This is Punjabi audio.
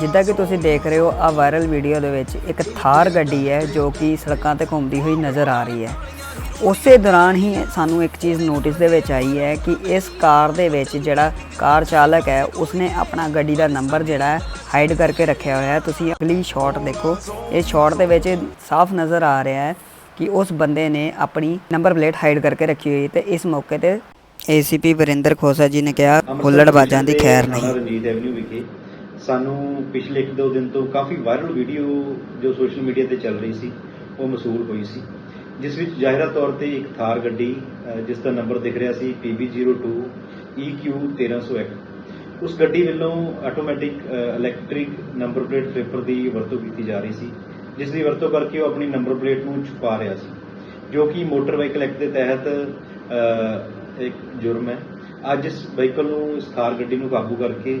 ਜਿੱਦਾਂ ਕਿ ਤੁਸੀਂ ਦੇਖ ਰਹੇ ਹੋ ਆ ਵਾਇਰਲ ਵੀਡੀਓ ਦੇ ਵਿੱਚ ਇੱਕ ਥਾਰ ਗੱਡੀ ਹੈ ਜੋ ਕਿ ਸੜਕਾਂ ਤੇ ਘੁੰਮਦੀ ਹੋਈ ਨਜ਼ਰ ਆ ਰਹੀ ਹੈ। ਉਸੇ ਦੌਰਾਨ ਹੀ ਸਾਨੂੰ ਇੱਕ ਚੀਜ਼ ਨੋਟਿਸ ਦੇ ਵਿੱਚ ਆਈ ਹੈ ਕਿ ਇਸ ਕਾਰ ਦੇ ਵਿੱਚ ਜਿਹੜਾ ਕਾਰ ਚਾਲਕ ਹੈ ਉਸਨੇ ਆਪਣਾ ਗੱਡੀ ਦਾ ਨੰਬਰ ਜਿਹੜਾ ਹੈ ਹਾਈਡ ਕਰਕੇ ਰੱਖਿਆ ਹੋਇਆ ਹੈ। ਤੁਸੀਂ ਅਗਲੀ ਸ਼ਾਟ ਦੇਖੋ। ਇਹ ਸ਼ਾਟ ਦੇ ਵਿੱਚ ਸਾਫ਼ ਨਜ਼ਰ ਆ ਰਿਹਾ ਹੈ ਕਿ ਉਸ ਬੰਦੇ ਨੇ ਆਪਣੀ ਨੰਬਰ ਪਲੇਟ ਹਾਈਡ ਕਰਕੇ ਰੱਖੀ ਹੋਈ ਤੇ ਇਸ ਮੌਕੇ ਤੇ ਏਸੀਪੀ ਵਰਿੰਦਰ ਖੋਸਾ ਜੀ ਨੇ ਕਿਹਾ ਹੁੱਲੜਬਾਜ਼ਾਂ ਦੀ ਖੈਰ ਨਹੀਂ। ਰਣਜੀਤ ਐਵਨਿਊ ਵਿਖੇ ਸਾਨੂੰ ਪਿਛਲੇ ਇੱਕ ਦੋ ਦਿਨ ਤੋਂ ਕਾਫੀ ਵਾਇਰਲ ਵੀਡੀਓ ਜੋ ਸੋਸ਼ਲ ਮੀਡੀਆ ਤੇ ਚੱਲ ਰਹੀ ਸੀ, ਉਹ ਮਸੂਲ ਹੋਈ ਸੀ। ਜਿਸ ਵਿੱਚ ਜ਼ਾਹਿਰਾ ਤੌਰ ਤੇ ਇੱਕ ਥਾਰ ਗੱਡੀ ਜਿਸ ਦਾ ਨੰਬਰ ਦਿਖ ਰਿਹਾ ਸੀ PB02 EQ 1301 ਉਸ ਗੱਡੀ ਵੱਲੋਂ automatic electric number plate flipper ਦੀ ਵਰਤੋਂ ਕੀਤੀ ਜਾ ਰਹੀ ਸੀ, ਜਿਸ ਦੀ ਵਰਤੋਂ ਕਰਕੇ ਉਹ ਆਪਣੀ ਨੰਬਰ ਪਲੇਟ ਨੂੰ ਛੁਪਾ ਰਿਹਾ ਸੀ, ਜੋ ਕਿ ਮੋਟਰ ਵਹੀਕਲ ਐਕਟ ਦੇ ਤਹਿਤ ਇੱਕ ਜੁਰਮ ਹੈ। ਅੱਜ ਇਸ ਵਹੀਕਲ ਨੂੰ ਇਸ ਥਾਰ ਗੱਡੀ ਨੂੰ ਕਾਬੂ ਕਰਕੇ